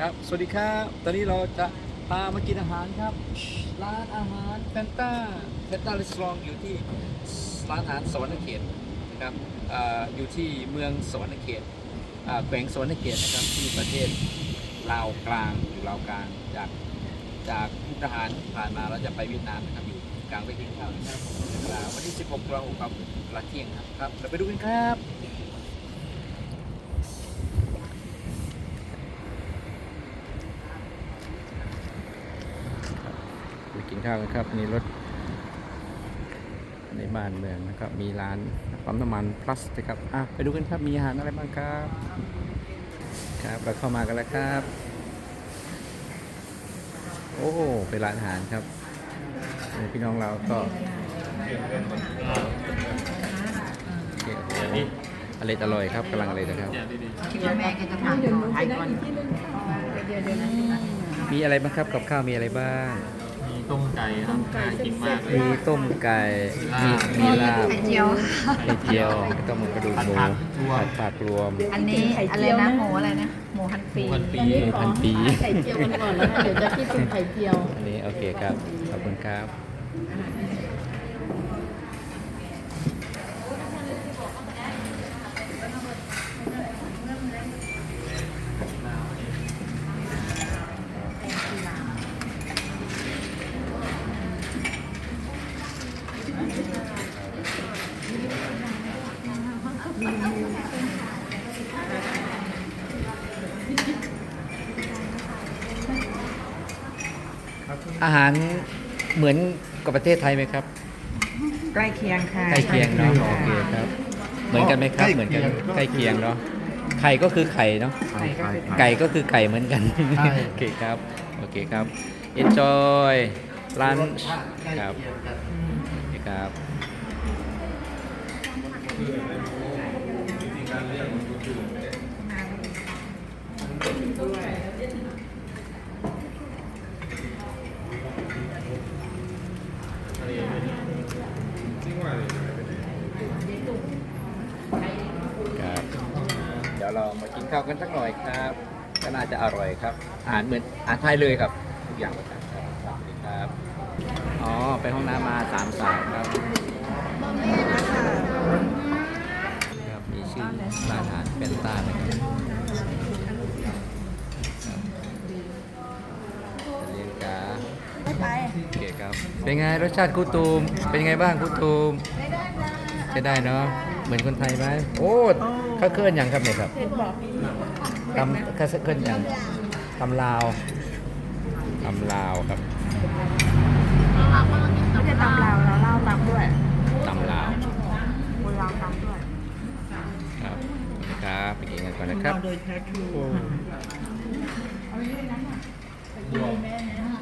ครับ สวัสดีครับ ตอนนี้เราจะพามากินอาหารครับ ร้านอาหารแฟนต้าแฟนต้ารีสอร์ทอยู่ที่ร้านอาหารสวรรค์เขตนะครับออยู่ที่เมืองสวรรค์เขตแขวงสวรรค์เขตนะครับที่ประเทศลาวกลางอยู่ลาวกลางจากจากมุกดาหารผ่านมาเราจะไปเวียดนามนะครับอยู่กลางไปกินข้าวนะครับวันที่ 16ตุลาคมเวลาเที่ยงครับครับเราไปดูกันครับ กินข้าวกันครับนี่รถในบ้านเมืองนะครับ มีร้านปั๊มน้ำมัน plus นะครับอะไปดูกันครับมีอาหารอะไรบ้างครับครับเราเข้ามากันแล้วครับ โอ้เป็นร้านอาหารครับนี่พี่น้องเราก็โอเคอร่อยอร่อยครับกำลังอร่อยนะครับคิดว่าแม่แกจะถามต่อไทยก่อนมีอะไรบ้างครับกับข้าวมีอะไรบ้าง มีต้มไก่ครับน่ากินมากเลยมีต้มไก่ มีมีลาบไข่เจียว ไข่เจียวต้มกระดูกหมูผัดผักรวม อันนี้อะไรนะหมูอะไรนะหมูฮันปีหมูพันปีหมูพันปีไข่เจียวกันก่อนแล้วนะเดี๋ยวจะคิดถึงไข่เจียว อันนี้โอเคครับ ขอบคุณครับอา หารเหมือนกับประเทศไทยไหมครับ ใกล้เคียงค่ะ ใกล้เคียงเนาะโอเคครับ เหมือนกันไหมครับ เหมือนกันใกล้เคียงเนาะไข่ก็คือไข่เนาะไข่ก็คือไก่ก็คือไก่เหมือนกันโอเคครับโอเคครับ enjoy lunch ครับ โอเคครับครับ เดี๋ยวเรามากินข้าวกันสักหน่อยครับ ก็น่าจะอร่อยครับอาหารเหมือนอาหารไทยเลยครับ ทุกอย่างเหมือนกันครับสวัสดีครับ อ๋อ ไปห้องน้ำมาสามสาวครับครับ มี ชื่อร้านอาหารเป็นต้านะครับเลี้ยงกาไม่ไปโอเคครับ เป็นไงรสชาติกุตูม เป็นไงบ้างกุตูมใช้ได้เนาะ เหมือนคนไทยไหม โอ้ข้าเคลื่อนอย่างครับเนี่ยครับตำข้าเคลื่อนอย่างตำลาวตำลาวครับ ไม่ใช่ตำลาวเราเล่าตำด้วย ตำลาว คนลาวตำด้วย ครับ ครับไปกินกันก่อนนะครับเราโดยแท้ทรูโอ้